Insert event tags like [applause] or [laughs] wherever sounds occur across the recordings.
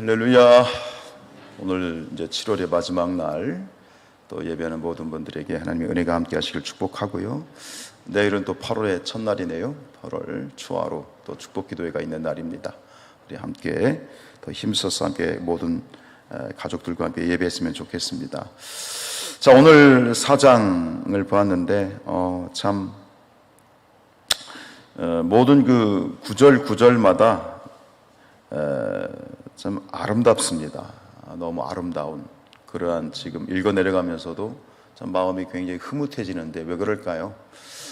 할렐루야. 오늘 이제 7월의 마지막 날 또 예배하는 모든 분들에게 하나님의 은혜가 함께 하시길 축복하고요. 내일은 또 8월의 첫날이네요. 8월 초하루 또 축복 기도회가 있는 날입니다. 우리 함께 더 힘써서 함께 모든 가족들과 함께 예배했으면 좋겠습니다. 자, 오늘 사장을 보았는데 어, 참 어, 모든 그 구절 구절마다 참 아름답습니다. 너무 아름다운 그러한 지금 읽어 내려가면서도 참 마음이 굉장히 흐뭇해지는데 왜 그럴까요?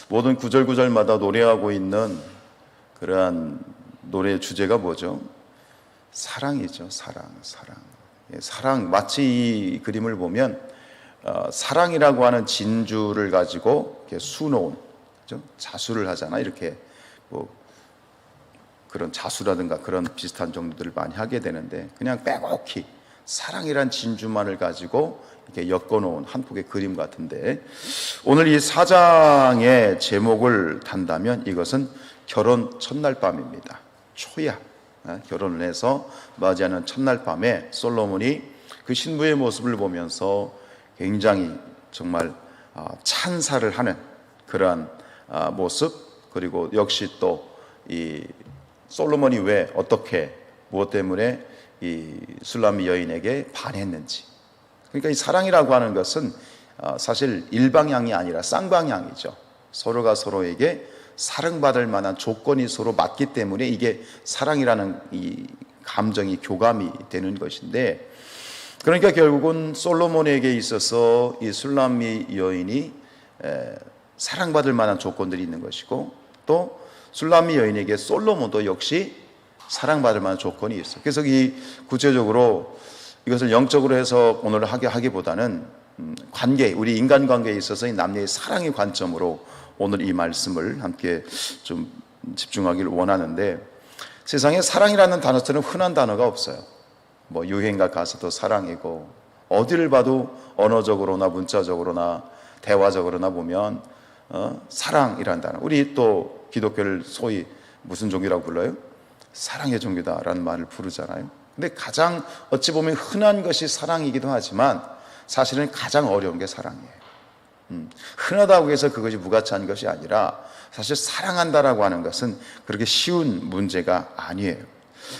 모든 구절 구절마다 노래하고 있는 그러한 노래의 주제가 뭐죠? 사랑이죠. 사랑, 사랑. 예, 사랑 마치 이 그림을 보면 어, 사랑이라고 하는 진주를 가지고 이렇게 수놓은 그죠? 자수를 하잖아 이렇게 뭐 그런 자수라든가 그런 비슷한 정도들을 많이 하게 되는데 그냥 빼곡히 사랑이란 진주만을 가지고 이렇게 엮어놓은 한 폭의 그림 같은데 오늘 이 사장의 제목을 단다면 이것은 결혼 첫날 밤입니다. 초야 어, 결혼을 해서 맞이하는 첫날 밤에 솔로몬이 그 신부의 모습을 보면서 굉장히 정말 아, 찬사를 하는 그러한 아, 모습 그리고 역시 또이 솔로몬이 왜 어떻게 무엇 때문에 이 술람미 여인에게 반했는지. 그러니까 이 사랑이라고 하는 것은 어, 사실 일방향이 아니라 쌍방향이죠. 서로가 서로에게 사랑받을 만한 조건이 서로 맞기 때문에 이게 사랑이라는 이 감정이 교감이 되는 것인데 그러니까 결국은 솔로몬에게 있어서 이 술람미 여인이 사랑받을 만한 조건들이 있는 것이고 또 술람미 여인에게 솔로몬도 역시 사랑받을 만한 조건이 있어. 그래서 이 구체적으로 이것을 영적으로 해서 오늘 하게 하기보다는 음, 관계, 우리 인간 관계에 있어서 남녀의 사랑의 관점으로 오늘 이 말씀을 함께 좀 집중하기를 원하는데 세상에 사랑이라는 단어처럼 흔한 단어가 없어요. 뭐 유행가 가서도 사랑이고 어디를 봐도 언어적으로나 문자적으로나 대화적으로나 보면 어, 사랑이라는 단어. 우리 또 기독교를 소위 무슨 종교라고 불러요? 사랑의 종교다라는 말을 부르잖아요. 근데 가장 어찌 보면 흔한 것이 사랑이기도 하지만 사실은 가장 어려운 게 사랑이에요. 음, 흔하다고 해서 그것이 무가치한 것이 아니라 사실 사랑한다라고 하는 것은 그렇게 쉬운 문제가 아니에요.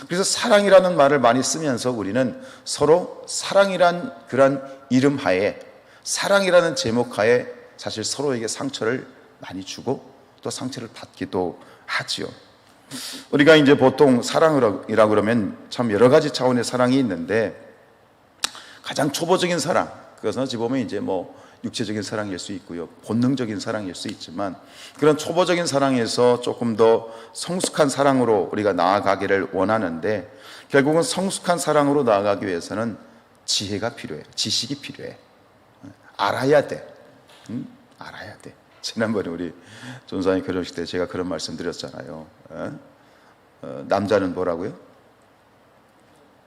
그래서 사랑이라는 말을 많이 쓰면서 우리는 서로 사랑이란 그런 이름 하에 사랑이라는 제목 하에 사실 서로에게 상처를 많이 주고 또 상처를 받기도 하지요. 우리가 이제 보통 사랑이라 그러면 참 여러 가지 차원의 사랑이 있는데 가장 초보적인 사랑, 그것은 어찌 보면 이제 뭐 육체적인 사랑일 수 있고요. 본능적인 사랑일 수 있지만 그런 초보적인 사랑에서 조금 더 성숙한 사랑으로 우리가 나아가기를 원하는데 결국은 성숙한 사랑으로 나아가기 위해서는 지혜가 필요해. 지식이 필요해. 알아야 돼. 응? 알아야 돼. 지난번에 우리 전사님 결혼식 때 제가 그런 말씀 드렸잖아요. 어? 어, 남자는 뭐라고요?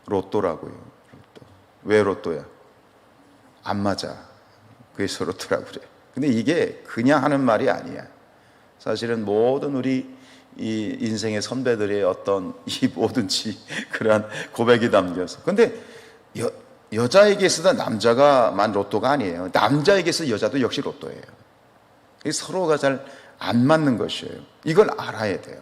로또라고요. 로또. 왜 로또야? 안 맞아. 그래서 로또라고 그래. 근데 이게 그냥 하는 말이 아니야. 사실은 모든 우리 이 인생의 선배들의 어떤 이 [laughs] 뭐든지 그러한 고백이 담겨서. 근데 여, 여자에게 있어도 남자가만 로또가 아니에요. 남자에게 있어 여자도 역시 로또예요. 서로가 잘 안 맞는 것이에요. 이걸 알아야 돼요.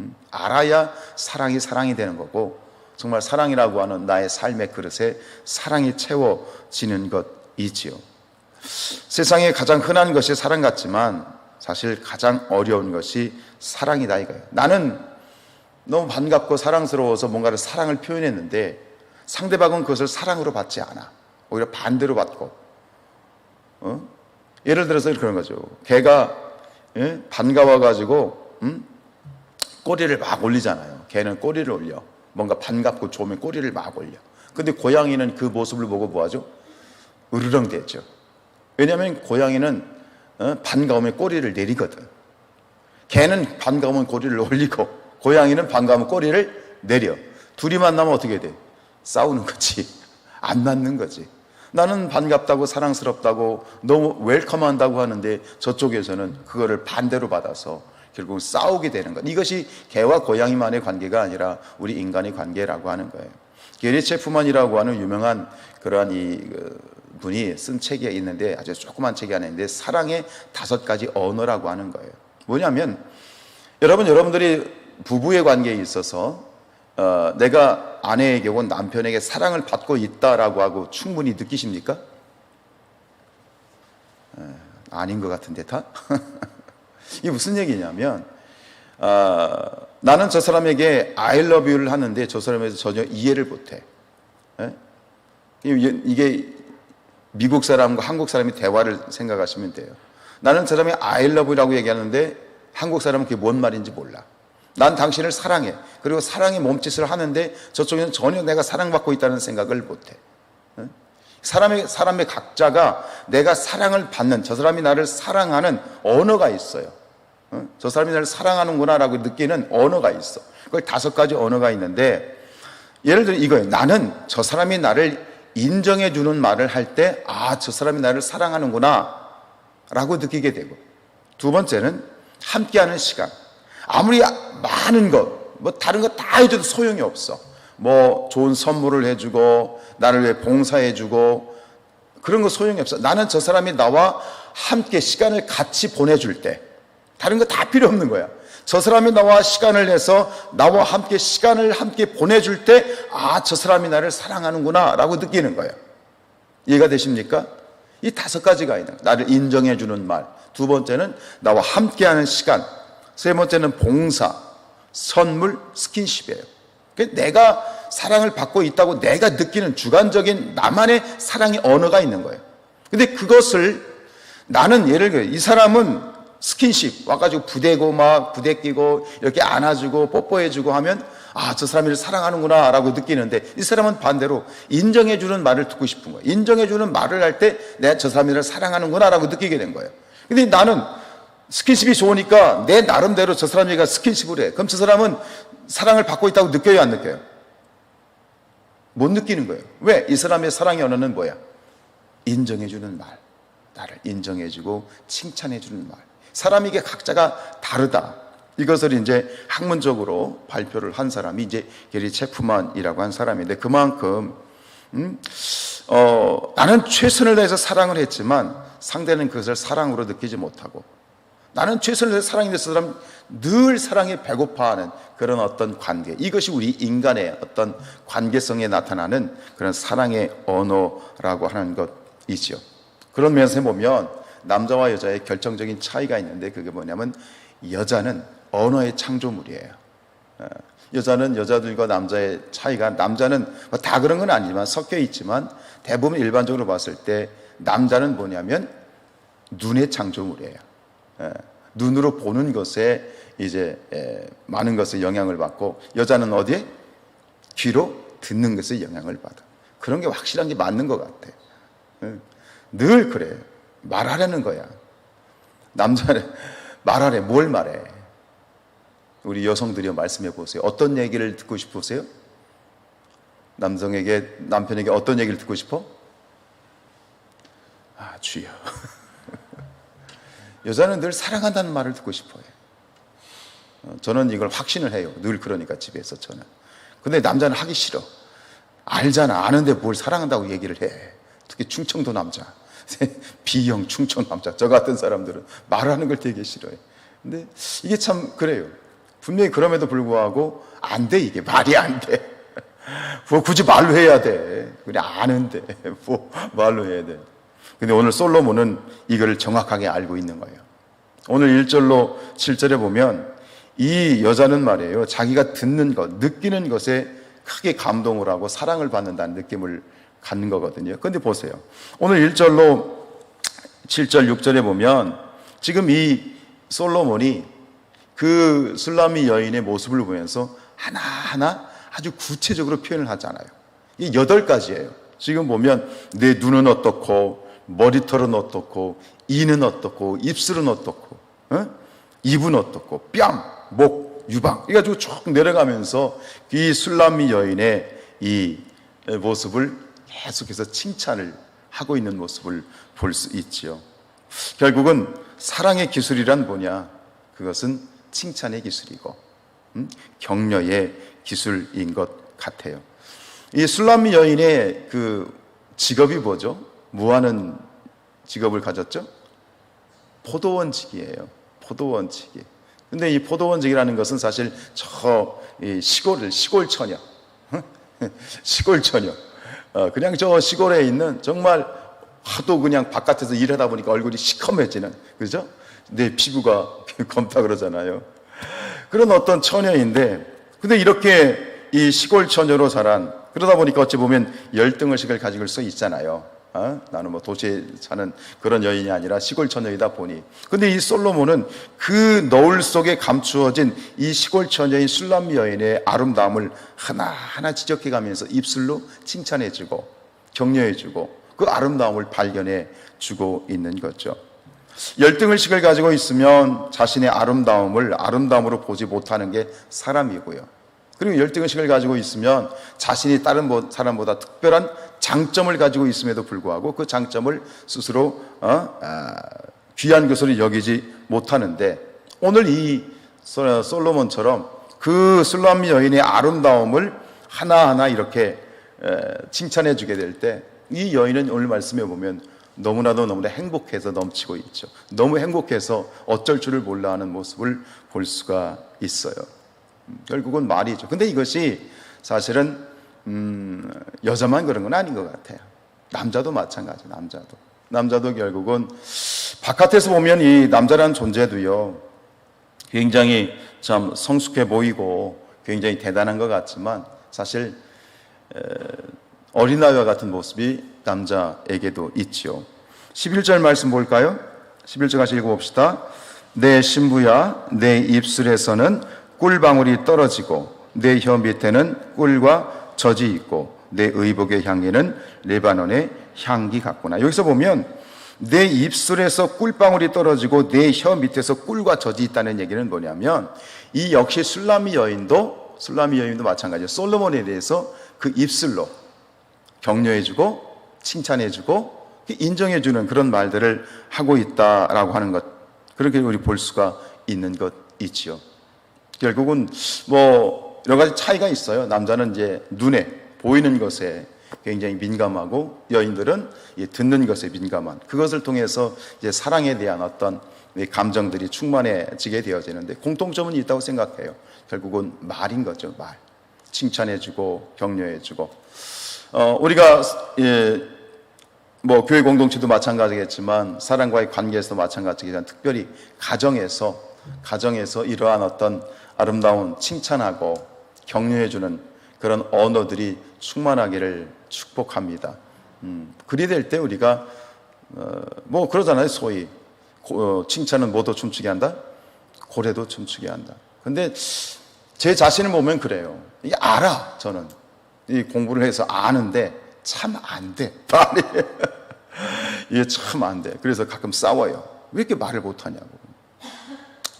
음, 알아야 사랑이 사랑이 되는 거고 정말 사랑이라고 하는 나의 삶의 그릇에 사랑이 채워지는 것이지요. 세상에 가장 흔한 것이 사랑 같지만 사실 가장 어려운 것이 사랑이다 이거예요. 나는 너무 반갑고 사랑스러워서 뭔가를 사랑을 표현했는데 상대방은 그것을 사랑으로 받지 않아. 오히려 반대로 받고 어? 예를 들어서 그런 거죠. 개가 예? 반가워가지고 음? 꼬리를 막 올리잖아요. 개는 꼬리를 올려. 뭔가 반갑고 좋으면 꼬리를 막 올려. 근데 고양이는 그 모습을 보고 뭐하죠? 으르렁대죠. 왜냐하면 고양이는 어? 반가우면 꼬리를 내리거든. 개는 반가우면 꼬리를 올리고 고양이는 반가우면 꼬리를 내려. 둘이 만나면 어떻게 돼? 싸우는 거지. [laughs] 안 맞는 거지. 나는 반갑다고 사랑스럽다고 너무 웰컴한다고 하는데 저쪽에서는 그거를 반대로 받아서 결국 싸우게 되는 것. 이것이 개와 고양이만의 관계가 아니라 우리 인간의 관계라고 하는 거예요. 게리 체프만이라고 하는 유명한 그러한 이 그, 분이 쓴 책이 있는데 아주 조그만 책이 하나 있는데 사랑의 다섯 가지 언어라고 하는 거예요. 뭐냐면 여러분 여러분들이 부부의 관계에 있어서 어, 내가 아내에게 혹은 남편에게 사랑을 받고 있다라고 하고 충분히 느끼십니까? 에, 아닌 것 같은데 다? [laughs] 이게 무슨 얘기냐면 어, 나는 저 사람에게 I love you를 하는데 저 사람에서 전혀 이해를 못해. 에? 이게- 이게 미국 사람과 한국 사람이 대화를 생각하시면 돼요. 나는 저 사람이 I love you라고 얘기하는데 한국 사람은 그게 뭔 말인지 몰라. 난 당신을 사랑해. 그리고 사랑의 몸짓을 하는데 저쪽에는 전혀 내가 사랑받고 있다는 생각을 못해. 에? 사람의, 사람의 각자가 내가 사랑을 받는, 저 사람이 나를 사랑하는 언어가 있어요. 어? 저 사람이 나를 사랑하는구나라고 느끼는 언어가 있어. 그걸 다섯 가지 언어가 있는데, 예를 들어 이거예요. 나는 저 사람이 나를 인정해 주는 말을 할 때, 아, 저 사람이 나를 사랑하는구나, 라고 느끼게 되고. 두 번째는 함께하는 시간. 아무리 많은 것, 뭐 다른 거 다 해줘도 소용이 없어. 뭐 좋은 선물을 해주고, 나를 위해 봉사해주고, 그런 거 소용이 없어. 나는 저 사람이 나와 함께 시간을 같이 보내줄 때, 다른 거 다 필요 없는 거야. 저 사람이 나와 시간을 내서 나와 함께 시간을 함께 보내줄 때, 아, 저 사람이 나를 사랑하는구나, 라고 느끼는 거예요. 이해가 되십니까? 이 다섯 가지가 있는 거예요. 나를 인정해주는 말. 두 번째는 나와 함께하는 시간. 세 번째는 봉사, 선물, 스킨십이에요. 내가 사랑을 받고 있다고 내가 느끼는 주관적인 나만의 사랑의 언어가 있는 거예요. 근데 그것을 나는 예를 들어 이 사람은 스킨십 와가지고 부대고 막 부대 끼고 이렇게 안아주고 뽀뽀해주고 하면 아 저 사람을 사랑하는구나라고 느끼는데 이 사람은 반대로 인정해주는 말을 듣고 싶은 거예요. 인정해주는 말을 할 때 내가 저 사람을 사랑하는구나라고 느끼게 된 거예요. 근데 나는 스킨십이 좋으니까 내 나름대로 저 사람에게 스킨십을 해. 그럼 저 사람은 사랑을 받고 있다고 느껴요, 안 느껴요? 못 느끼는 거예요. 왜? 이 사람의 사랑의 언어는 뭐야? 인정해주는 말. 나를 인정해주고 칭찬해주는 말. 사람에게 각자가 다르다. 이것을 이제 학문적으로 발표를 한 사람이 이제 게리 체프만이라고 한 사람인데 그만큼 음, 어, 나는 최선을 다해서 사랑을 했지만 상대는 그것을 사랑으로 느끼지 못하고 나는 최선을 다해서 사랑이 됐어 사람 늘 사랑에 배고파하는 그런 어떤 관계 이것이 우리 인간의 어떤 관계성에 나타나는 그런 사랑의 언어라고 하는 것이죠. 그런 면에서 보면 남자와 여자의 결정적인 차이가 있는데 그게 뭐냐면 여자는 언어의 창조물이에요. 어, 여자는 여자들과 남자의 차이가 남자는 뭐다 그런 건 아니지만 섞여 있지만 대부분 일반적으로 봤을 때 남자는 뭐냐면 눈의 창조물이에요. 예, 눈으로 보는 것에 이제 예, 많은 것에 영향을 받고 여자는 어디에 귀로 듣는 것에 영향을 받아. 그런 게 확실한 게 맞는 것 같아. 예, 늘 그래. 말하려는 거야. 남자는 [laughs] 말하래. 뭘 말해? 우리 여성들이 말씀해 보세요. 어떤 얘기를 듣고 싶으세요? 남성에게, 남편에게 어떤 얘기를 듣고 싶어? 아, 주여. [laughs] 여자는 늘 사랑한다는 말을 듣고 싶어요. 어, 저는 이걸 확신을 해요. 늘 그러니까 집에서 저는. 근데 남자는 하기 싫어. 알잖아. 아는데 뭘 사랑한다고 얘기를 해. 특히 충청도 남자. [laughs] B형 충청 남자. 저 같은 사람들은 말하는 걸 되게 싫어해. 근데 이게 참 그래요. 분명히 그럼에도 불구하고 안 돼, 이게. 말이 안 돼. [laughs] 뭐 굳이 말로 해야 돼. 그냥 아는데. [laughs] 뭐 말로 해야 돼. 근데 오늘 솔로몬은 이거를 정확하게 알고 있는 거예요. 오늘 1절로 7절에 보면 이 여자는 말이에요. 자기가 듣는 것, 느끼는 것에 크게 감동을 하고 사랑을 받는다는 느낌을 갖는 거거든요. 근데 보세요. 오늘 1절로 7절, 6절에 보면 지금 이 솔로몬이 그 술라미 여인의 모습을 보면서 하나하나 아주 구체적으로 표현을 하잖아요. 이 여덟 가지예요. 지금 보면 내 눈은 어떻고 머리털은 어떻고 이는 어떻고 입술은 어떻고 어? 입은 어떻고 뺨, 목, 유방 이래가지고 쭉 내려가면서 이 술라미 여인의 이 모습을 계속해서 칭찬을 하고 있는 모습을 볼 수 있지요. 결국은 사랑의 기술이란 뭐냐? 그것은 칭찬의 기술이고 음? 격려의 기술인 것 같아요. 이 술람미 여인의 그 직업이 뭐죠? 무하는 직업을 가졌죠? 포도원직이에요. 포도원직이. 근데 이 포도원직이라는 것은 사실 저이 시골을 시골 처녀, [laughs] 시골 처녀. 어, 그냥 저 시골에 있는 정말 하도 그냥 바깥에서 일하다 보니까 얼굴이 시커매지는 그죠? 내 피부가 [laughs] 검다 그러잖아요. 그런 어떤 처녀인데, 근데 이렇게 이 시골 처녀로 자란 그러다 보니까 어찌 보면 열등의식을 가지고 수 있잖아요. 어? 나는 뭐 도시에 사는 그런 여인이 아니라 시골 처녀이다 보니. 근데 이 솔로몬은 그 너울 속에 감추어진 이 시골 처녀인 술람 여인의 아름다움을 하나하나 지적해 가면서 입술로 칭찬해 주고 격려해 주고 그 아름다움을 발견해 주고 있는 거죠. 열등의식을 가지고 있으면 자신의 아름다움을 아름다움으로 보지 못하는 게 사람이고요. 그리고 열등의식을 가지고 있으면 자신이 다른 뭐- 사람보다 특별한 장점을 가지고 있음에도 불구하고 그 장점을 스스로 어? 아, 귀한 것으로 여기지 못하는데 오늘 이 솔- 솔로몬처럼 그 술람미 여인의 아름다움을 하나하나 이렇게 에, 칭찬해 주게 될 때 이 여인은 오늘 말씀해 보면 너무나도 너무나 행복해서 넘치고 있죠. 너무 행복해서 어쩔 줄을 몰라 하는 모습을 볼 수가 있어요. 결국은 말이죠. 근데 이것이 사실은 음, 여자만 그런 건 아닌 것 같아요. 남자도 마찬가지. 남자도 남자도 결국은 바깥에서 보면 이 남자라는 존재도요. 굉장히 참 성숙해 보이고 굉장히 대단한 것 같지만 사실 에, 어린아이와 같은 모습이 남자에게도 있지요. 11절 말씀 볼까요? 11절 같이 읽어봅시다. 내 신부야, 내 입술에서는 꿀방울이 떨어지고 내 혀 밑에는 꿀과 젖이 있고 내 의복의 향기는 레바논의 향기 같구나. 여기서 보면 내 입술에서 꿀방울이 떨어지고 내 혀 밑에서 꿀과 젖이 있다는 얘기는 뭐냐면 이 역시 술라미 여인도 술라미 여인도 마찬가지예요. 솔로몬에 대해서 그 입술로 격려해주고 칭찬해주고 인정해주는 그런 말들을 하고 있다라고 하는 것 그렇게 우리 볼 수가 있는 것이지요. 결국은 뭐 여러 가지 차이가 있어요. 남자는 이제 눈에 보이는 것에 굉장히 민감하고 여인들은 이 듣는 것에 민감한 그것을 통해서 이제 사랑에 대한 어떤 이 감정들이 충만해지게 되어지는데 공통점은 있다고 생각해요. 결국은 말인 거죠. 말. 칭찬해주고 격려해주고 어, 우리가 예, 뭐 교회 공동체도 마찬가지겠지만 사랑과의 관계에서도 마찬가지겠지만 특별히 가정에서 가정에서 이러한 어떤 아름다운 칭찬하고 격려해주는 그런 언어들이 충만하기를 축복합니다. 음, 그리 될 때 우리가 어, 뭐 그러잖아요. 소위 고- 어, 칭찬은 뭐도 춤추게 한다, 고래도 춤추게 한다. 근데 제 자신을 보면 그래요. 이게 알아 저는 이 공부를 해서 아는데 참 안 돼. [laughs] 말이 이게 참 안 돼. 그래서 가끔 싸워요. 왜 이렇게 말을 못 하냐고.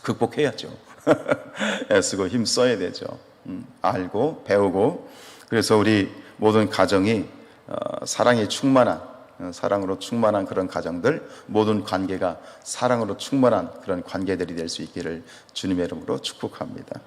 극복해야죠. [laughs] 애쓰고 힘 써야 되죠. 음, 알고 배우고 그래서 우리 모든 가정이 어, 사랑이 충만한 어, 사랑으로 충만한 그런 가정들 모든 관계가 사랑으로 충만한 그런 관계들이 될 수 있기를 주님의 이름으로 축복합니다.